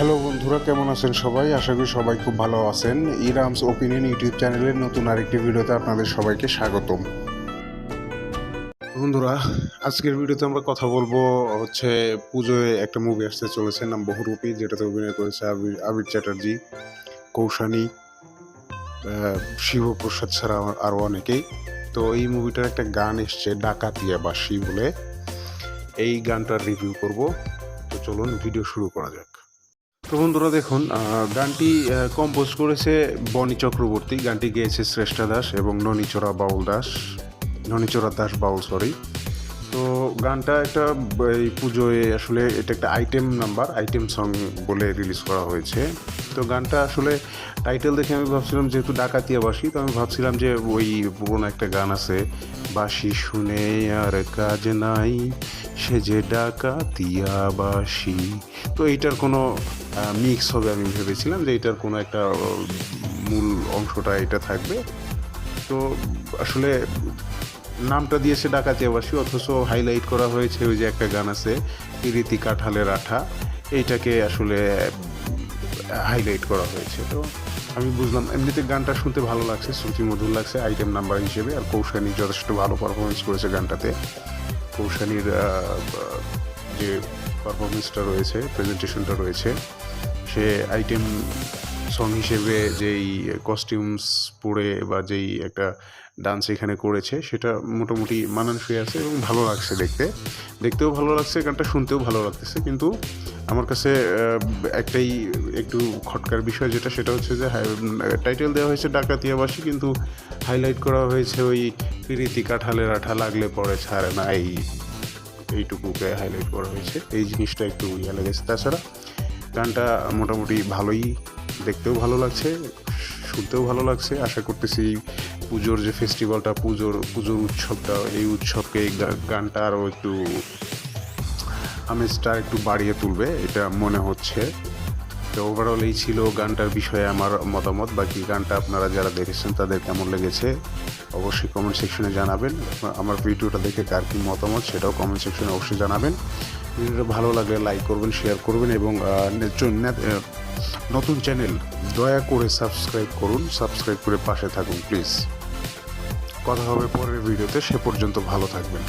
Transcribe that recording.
Hello বন্ধুরা, কেমন আছেন সবাই? আশা করি সবাই খুব ভালো আছেন। ইরামস ওপিনিয়ন ইউটিউব চ্যানেলের নতুন আরেকটি ভিডিওতে আপনাদের সবাইকে স্বাগতম। বন্ধুরা, আজকের ভিডিওতে আমরা কথা বলব হচ্ছে পুজোয় একটা মুভি আসতে চলেছে, নাম বহুরূপী, যেটাতে অভিনয় করেছে আবির আবির চ্যাটার্জি, কৌশানী শিবপ্রসাদ ছাড়া আরও অনেকেই। তো এই মুভিটার একটা গান এসছে ডাকাতিয়া বাসি বলে। এই গানটার রিভিউ করব। তো চলুন ভিডিও শুরু করা যাক। তো বন্ধুরা দেখুন গানটি কম্পোজ করেছে বনি চক্রবর্তী, গানটি গেয়েছে শ্রেষ্ঠা দাস এবং ননীচরা বাউল দাস, ননীচরা দাস বাউল সরি তো গানটা একটা, এই পুজোয় আসলে এটা একটা আইটেম নাম্বার আইটেম সং বলে রিলিজ করা হয়েছে। তো গানটা আসলে টাইটেল দেখে আমি ভাবছিলাম, যেহেতু ডাকাতিয়া বাসি তো আমি ভাবছিলাম যে ওই পুরোনো একটা গান আছে বাসি শুনে আর কাজ নাই সে যে ডাকাতিয়া বাসি তো এইটার কোনো মিক্স হবে আমি ভেবেছিলাম যে এটার কোনো একটা মূল অংশটা এটা থাকবে। তো আসলে নামটা দিয়েছে ডাকাতিয়াবাসী, অথচ হাইলাইট করা হয়েছে ওই যে একটা গান আছে পিরিতি কাঁঠালের আঠা। এইটাকে আসলে হাইলাইট করা হয়েছে। তো আমি বুঝলাম, এমনিতে গানটা শুনতে ভালো লাগছে, শ্রুতি মধুর লাগছে আইটেম নাম্বার হিসেবে, আর কৌশানী যথেষ্ট ভালো পারফরমেন্স করেছে গানটাতে। কৌশানীর যে পারফরমেন্সটা রয়েছে প্রেজেন্টেশনটা রয়েছে, সে আইটেম সং হিসেবে যেই কস্টিউমস পরে বা যেই একটা ডান্স এখানে করেছে, সেটা মোটামুটি মানানসই আছে এবং ভালো লাগছে দেখতে। দেখতেও ভালো লাগছে, গানটা শুনতেও ভালো লাগতেছে, কিন্তু আমার কাছে একটাই একটু খটকার বিষয় যেটা, সেটা হচ্ছে যে টাইটেল দেওয়া হয়েছে ডাকাতিয়াবাসী কিন্তু হাইলাইট করা হয়েছে ওই পিরিতি কাঁঠালের আঠা লাগলে পরে ছাড়ে না। এই, এইটুকুকে হাইলাইট করা হয়েছে। এই জিনিসটা একটু ইয়ে লেগেছে। তাছাড়া গানটা মোটামুটি ভালোই দেখতেও ভালো লাগছে, শুনতেও ভালো লাগছে। আশা করতেছি পুজোর যে ফেস্টিভ্যালটা পুজোর পুজোর উৎসবটা, এই উৎসবকে এই গানটা আরও একটু আমেজটা একটু বাড়িয়ে তুলবে, এটা মনে হচ্ছে। তো ওভারঅল এই ছিল গানটার বিষয়ে আমার মতামত। বাকি গানটা আপনারা যারা দেখেছেন, তাদের কেমন লেগেছে অবশ্যই কমেন্ট সেকশনে জানাবেন। আমার ভিডিওটা দেখে কার কী মতামত সেটাও কমেন্ট সেকশনে অবশ্যই জানাবেন। ভিডিওটা ভালো লাগলে লাইক করবেন শেয়ার করবেন এবং নতুন চ্যানেল দয়া করে সাবস্ক্রাইব করুন সাবস্ক্রাইব করে পাশে থাকুন প্লিজ কথা হবে পরের ভিডিওতে, সে পর্যন্ত ভালো থাকবেন।